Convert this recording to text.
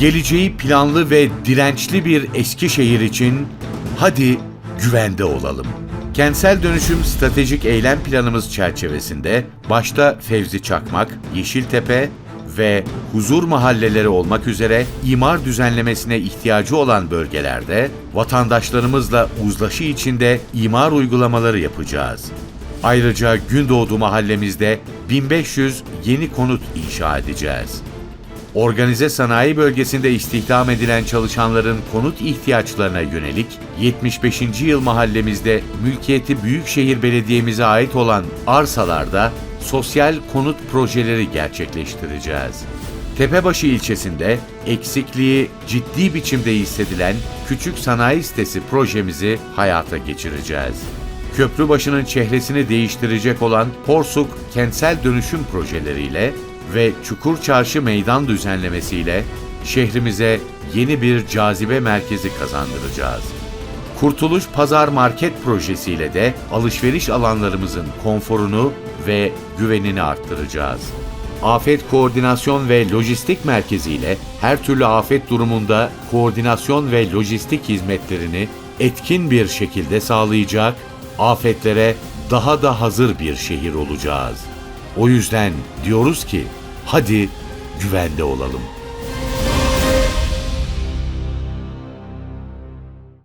Geleceği planlı ve dirençli bir Eskişehir için hadi güvende olalım. Kentsel dönüşüm stratejik eylem planımız çerçevesinde başta Fevzi Çakmak, Yeşiltepe ve huzur mahalleleri olmak üzere imar düzenlemesine ihtiyacı olan bölgelerde vatandaşlarımızla uzlaşı içinde imar uygulamaları yapacağız. Ayrıca Gündoğdu mahallemizde 1500 yeni konut inşa edeceğiz. Organize sanayi bölgesinde istihdam edilen çalışanların konut ihtiyaçlarına yönelik 75. yıl mahallemizde mülkiyeti Büyükşehir Belediye'mize ait olan arsalarda sosyal konut projeleri gerçekleştireceğiz. Tepebaşı ilçesinde eksikliği ciddi biçimde hissedilen küçük sanayi sitesi projemizi hayata geçireceğiz. Köprübaşı'nın çehresini değiştirecek olan Porsuk kentsel dönüşüm projeleriyle ve Çukur Çarşı meydan düzenlemesiyle şehrimize yeni bir cazibe merkezi kazandıracağız. Kurtuluş Pazar Market projesiyle de alışveriş alanlarımızın konforunu ve güvenini arttıracağız. Afet Koordinasyon ve Lojistik Merkezi ile her türlü afet durumunda koordinasyon ve lojistik hizmetlerini etkin bir şekilde sağlayacak, afetlere daha da hazır bir şehir olacağız. O yüzden diyoruz ki hadi güvende olalım.